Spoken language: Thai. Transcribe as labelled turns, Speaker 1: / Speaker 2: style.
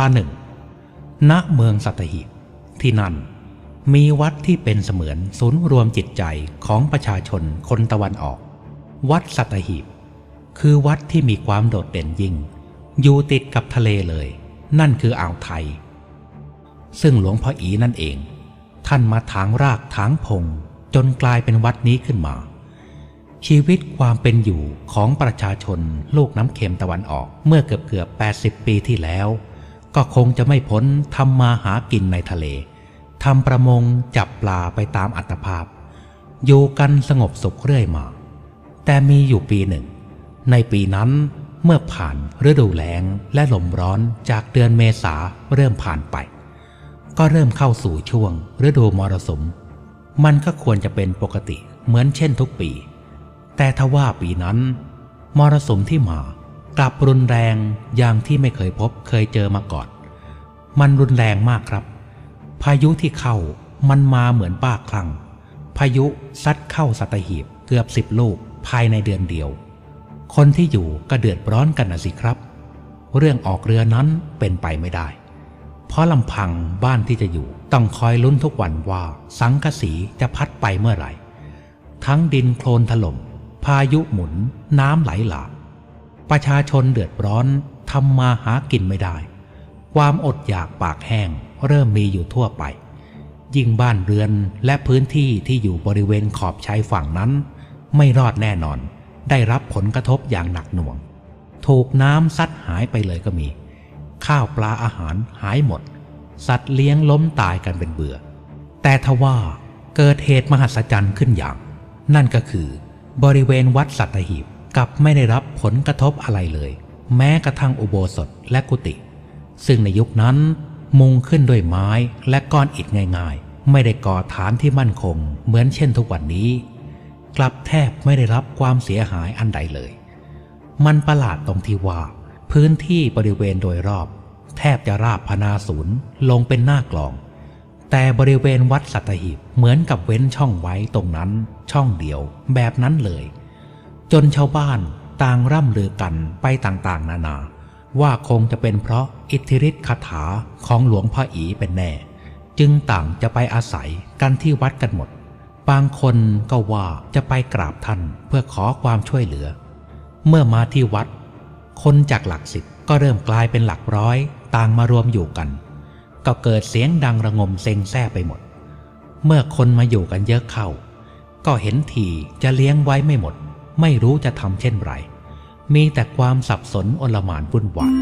Speaker 1: ราหนึ่ง ณ เมืองสัตหีบที่นั่น มีวัดที่เป็นเสมือนศูนย์รวมจิตใจของประชาชนคนตะวันออก วัดสัตหีบ คือวัดที่มีความโดดเด่นยิ่ง อยู่ติดกับทะเลเลย นั่นคืออ่าวไทย ซึ่งหลวงพ่ออีนั่นเอง ท่านมาถางรากถางพง จนกลายเป็นวัดนี้ขึ้นมา ชีวิตความเป็นอยู่ของประชาชนลูกน้ำเค็มตะวันออกเมื่อเกือบเกือบ80 ปีที่แล้ว ก็คงจะไม่พ้นทำมาหากินในทะเลทำประมงจับปลาไปตามอัตภาพ อยู่กันสงบสุขเรื่อยมา แต่มีอยู่ปีหนึ่ง ในปีนั้นเมื่อผ่านฤดูแล้งและลมร้อนจากเดือนเมษาเริ่มผ่านไป ก็เริ่มเข้าสู่ช่วงฤดูมรสุม มันก็ควรจะเป็นปกติเหมือนเช่นทุกปี แต่ทว่าปีนั้น มรสุมที่มา กลับรุนแรงอย่างที่ไม่เคยพบเคยเจอมาก่อน มันรุนแรงมากครับ พายุที่เข้ามันมาเหมือนบ้าคลั่ง พายุซัดเข้าสัตหีบเกือบสิบลูกภายในเดือนเดียว คนที่อยู่ก็เดือดร้อนกันนะสิครับ เรื่องออกเรือนั้นเป็นไปไม่ได้ เพราะลำพังบ้านที่จะอยู่ต้องคอยลุ้นทุกวันว่าสังกะสีจะพัดไปเมื่อไหร่ ทั้งดินโคลนถล่มพายุหมุนน้ำไหลหลาก ประชาชนเดือดร้อนทำมาหากินไม่ได้ ความอดอยากปากแห้งเริ่มมีอยู่ทั่วไป ยิ่งบ้านเรือนและพื้นที่ที่อยู่บริเวณขอบชายฝั่งนั้น ไม่รอดแน่นอน ได้รับผลกระทบอย่างหนักหน่วง ถูกน้ำซัดหายไปเลยก็มี ข้าวปลาอาหารหายหมด สัตว์เลี้ยงล้มตายกันเป็นเบื่อ แต่ทว่าเกิดเหตุมหัศจรรย์ขึ้นอย่าง นั่นก็คือบริเวณวัดสัตหีบ กลับไม่ได้รับผลกระทบอะไรเลย แม้กระทั่งอุโบสถและกุฏิซึ่งในยุคนั้นมุงขึ้นด้วยไม้และก้อนอิฐง่ายๆ ไม่ได้ก่อฐานที่มั่นคง เหมือนเช่นทุกวันนี้ กลับแทบไม่ได้รับความเสียหายอันใดเลย มันประหลาดตรงที่ว่า พื้นที่บริเวณโดยรอบ แทบจะราบพนาศูนย์ลงเป็นหน้ากลอง แต่บริเวณวัดสัตหีบเหมือนกับเว้นช่องไว้ตรงนั้น ช่องเดียวแบบนั้นเลย จนชาวบ้านต่างร่ำลือกันไปต่างๆ นานา ว่าคงจะเป็นเพราะอิทธิฤทธิ์คาถาของหลวงพ่ออีเป็นแน่ จึงต่างจะไปอาศัยกันที่วัดกันหมด บางคนก็ว่าจะไปกราบท่านเพื่อขอความช่วยเหลือ เมื่อมาที่วัด คนจากหลักสิบก็เริ่มกลายเป็นหลักร้อย ต่างมารวมอยู่กัน ก็เกิดเสียงดังระงมเซ็งแซ่ไปหมด เมื่อคนมาอยู่กันเยอะเข้า ก็เห็นทีจะเลี้ยงไว้ไม่หมด ไม่รู้จะทำเช่นไร มีแต่ความสับสนอนลมานวุ่นวาย